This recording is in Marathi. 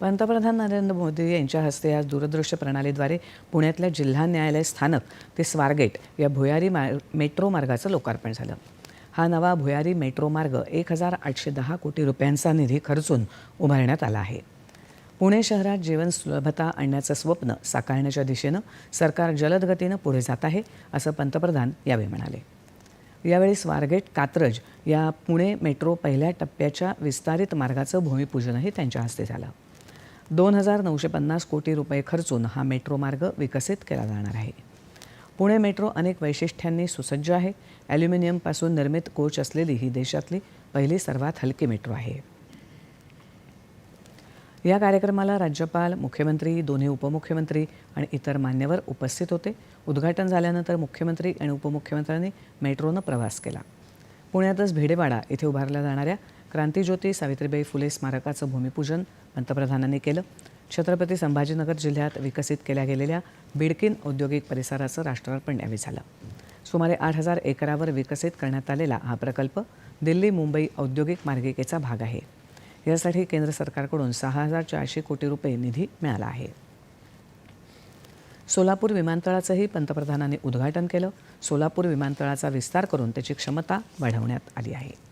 पंतप्रधान नरेंद्र मोदी यांच्या हस्ते आज दूरदृश्य प्रणालीद्वारे पुण्यातल्या जिल्हा न्यायालय स्थानक ते स्वारगेट या भुयारी मा मेट्रो मार्गाचं लोकार्पण झालं. हा नवा भुयारी मेट्रो मार्ग एक हजार आठशे दहा कोटी रुपयांचा निधी खर्चून उभारण्यात आला आहे. पुणे शहरात जीवन सुलभता आणण्याचं स्वप्न साकारण्याच्या दिशेनं सरकार जलद गतीनं पुढे जात आहे असं पंतप्रधान यावेळी म्हणाले. यावेळी स्वारगेट कात्रज या पुणे मेट्रो पहिल्या टप्प्याच्या विस्तारित मार्गाचं भूमिपूजनही त्यांच्या हस्ते झालं. दोन हजार नऊशे पन्नास कोटी रुपये खर्चून हा मेट्रो मार्ग विकसित केला जाणार आहे. पुणे मेट्रो अनेक वैशिष्ट्यांनी सुसज्ज आहे. ॲल्युमिनियमपासून निर्मित कोच असलेली ही देशातली पहिली सर्वात हलकी मेट्रो आहे. या कार्यक्रमाला राज्यपाल मुख्यमंत्री दोन्ही उपमुख्यमंत्री आणि इतर मान्यवर उपस्थित होते. उद्घाटन झाल्यानंतर मुख्यमंत्री आणि उपमुख्यमंत्र्यांनी मेट्रोनं प्रवास केला. पुण्यातच भिडेवाडा इथे उभारल्या जाणाऱ्या क्रांतीज्योती सावित्रीबाई फुले स्मारकाचं भूमिपूजन पंतप्रधानांनी केलं. छत्रपती संभाजीनगर जिल्ह्यात विकसित केल्या गेलेल्या बिडकीन औद्योगिक परिसराचं राष्ट्रार्पण यावेळी झालं. सुमारे आठ हजार एकरावर विकसित करण्यात आलेला हा प्रकल्प दिल्ली मुंबई औद्योगिक मार्गिकेचा भाग आहे. यासाठी केंद्र सरकारकडून सहा हजार चारशे कोटी रुपये निधी मिळाला आहे. सोलापूर विमानतळाचंही पंतप्रधानांनी उद्घाटन केलं. सोलापूर विमानतळाचा विस्तार करून त्याची क्षमता वाढवण्यात आली आहे.